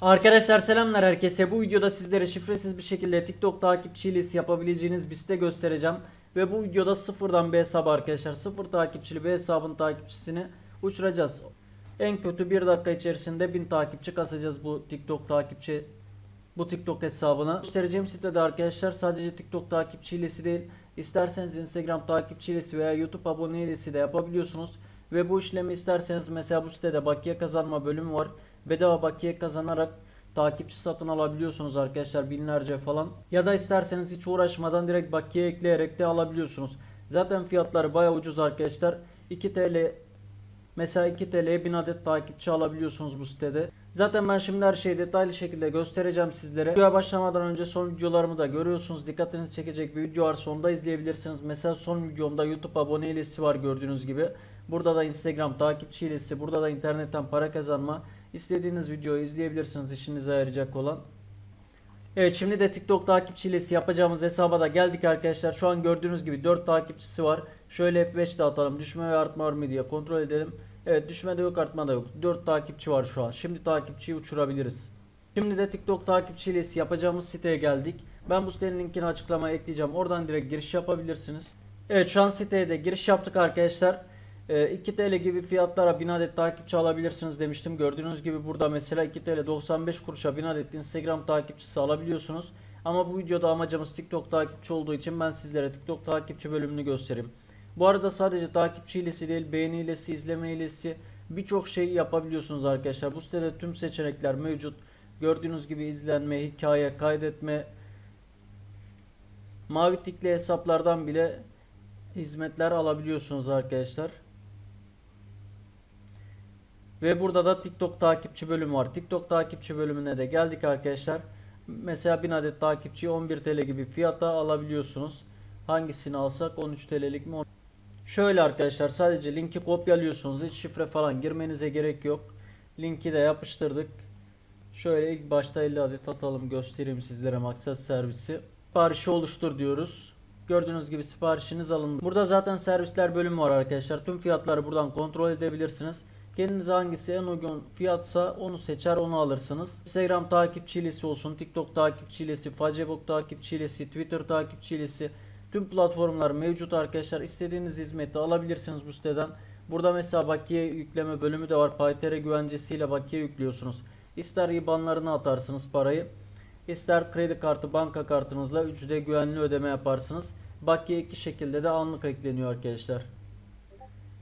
Arkadaşlar selamlar herkese. Bu videoda sizlere şifresiz bir şekilde TikTok takipçi hilesi yapabileceğiniz bir site göstereceğim. Ve bu videoda sıfırdan bir hesabı arkadaşlar. Sıfır takipçili bir hesabın takipçisini uçuracağız. En kötü bir dakika içerisinde 1000 takipçi kasacağız bu TikTok takipçi bu TikTok hesabına. Göstereceğim sitede arkadaşlar sadece TikTok takipçi hilesi değil. isterseniz Instagram takipçi hilesi veya YouTube abone hilesi de yapabiliyorsunuz. Ve bu işlemi isterseniz mesela bu sitede bakiye kazanma bölümü var. Bedava bakiye kazanarak takipçi satın alabiliyorsunuz arkadaşlar binlerce falan. Ya da isterseniz hiç uğraşmadan direkt bakiye ekleyerek de alabiliyorsunuz. Zaten fiyatları baya ucuz arkadaşlar. 2 TL Mesela 2 TL'ye 1000 adet takipçi alabiliyorsunuz bu sitede. Zaten ben şimdi her şeyi detaylı şekilde göstereceğim sizlere. Videoya başlamadan önce son videolarımı da görüyorsunuz. Dikkatinizi çekecek bir video var. Sonda izleyebilirsiniz. Mesela son videomda YouTube abone hilesi var gördüğünüz gibi. Burada da Instagram takipçi hilesi. Burada da internetten para kazanma. İstediğiniz videoyu izleyebilirsiniz işinize yarayacak olan. Evet şimdi de TikTok takipçi hilesi yapacağımız hesaba da geldik arkadaşlar. Şu an gördüğünüz gibi 4 takipçisi var. Şöyle F5 de atalım. Düşme ve artma var mı diye kontrol edelim. Evet düşme de yok artma da yok. 4 takipçi var şu an. Şimdi takipçiyi uçurabiliriz. Şimdi de TikTok takipçi hilesi yapacağımız siteye geldik. Ben bu sitenin linkini açıklamaya ekleyeceğim. Oradan direkt giriş yapabilirsiniz. Evet şu an siteye de giriş yaptık arkadaşlar. Ee, 2 TL gibi fiyatlara 1000 adet takipçi alabilirsiniz demiştim. Gördüğünüz gibi burada mesela 2 TL 95 kuruşa 1000 adet Instagram takipçisi alabiliyorsunuz. Ama bu videoda amacımız TikTok takipçi olduğu için ben sizlere TikTok takipçi bölümünü göstereyim. Bu arada sadece takipçi hilesi değil, beğeni hilesi, izleme hilesi birçok şey yapabiliyorsunuz arkadaşlar. Bu sitede tüm seçenekler mevcut. Gördüğünüz gibi izlenme, hikaye, kaydetme, mavi tikli hesaplardan bile hizmetler alabiliyorsunuz arkadaşlar. Ve burada da TikTok takipçi bölümü var. TikTok takipçi bölümüne de geldik arkadaşlar. Mesela 1000 adet takipçiyi 11 TL gibi fiyata alabiliyorsunuz. Hangisini alsak 13 TL'lik mi? Şöyle arkadaşlar sadece linki kopyalıyorsunuz. Hiç şifre falan girmenize gerek yok. Linki de yapıştırdık. Şöyle ilk başta 50 adet atalım göstereyim sizlere maksat servisi. Siparişi oluştur diyoruz. Gördüğünüz gibi siparişiniz alındı. Burada zaten servisler bölümü var arkadaşlar. Tüm fiyatları buradan kontrol edebilirsiniz. Kendinize hangisi en uygun fiyatsa onu seçer onu alırsınız. Instagram takipçilisi olsun, TikTok takipçilisi, Facebook takipçilisi, Twitter takipçilisi tüm platformlar mevcut arkadaşlar. İstediğiniz hizmeti alabilirsiniz bu siteden. Burada mesela bakiye yükleme bölümü de var. Paytere güvencesiyle bakiye yüklüyorsunuz. İster IBAN'larına atarsınız parayı. İster kredi kartı, banka kartınızla 3D güvenli ödeme yaparsınız. Bakiye iki şekilde de anlık ekleniyor arkadaşlar.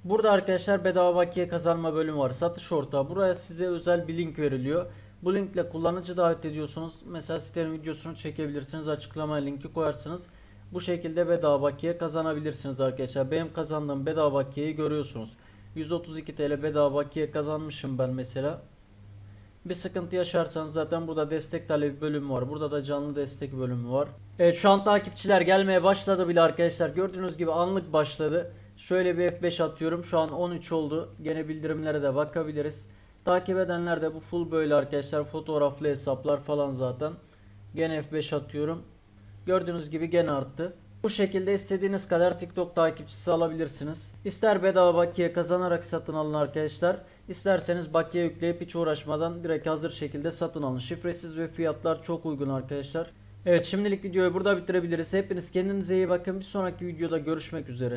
Burada arkadaşlar bedava bakiye kazanma bölümü var. Satış ortağı. Buraya size özel bir link veriliyor. Bu linkle kullanıcı davet ediyorsunuz. Mesela sitenin videosunu çekebilirsiniz. Açıklamaya linki koyarsınız. Bu şekilde bedava bakiye kazanabilirsiniz arkadaşlar. Benim kazandığım bedava bakiyeyi görüyorsunuz. 132 TL bedava bakiye kazanmışım ben mesela. Bir sıkıntı yaşarsanız zaten burada destek talebi bölümü var. Burada da canlı destek bölümü var. Evet şu an takipçiler gelmeye başladı bile arkadaşlar. Gördüğünüz gibi anlık başladı. Şöyle bir F5 atıyorum. Şu an 13 oldu. Gene bildirimlere de bakabiliriz. Takip edenler de bu full böyle arkadaşlar. Fotoğraflı hesaplar falan zaten. Gene F5 atıyorum. Gördüğünüz gibi gene arttı. Bu şekilde istediğiniz kadar TikTok takipçisi alabilirsiniz. İster bedava bakiye kazanarak satın alın arkadaşlar. İsterseniz bakiye yükleyip hiç uğraşmadan direkt hazır şekilde satın alın. Şifresiz ve fiyatlar çok uygun arkadaşlar. Evet şimdilik videoyu burada bitirebiliriz. Hepiniz kendinize iyi bakın. Bir sonraki videoda görüşmek üzere.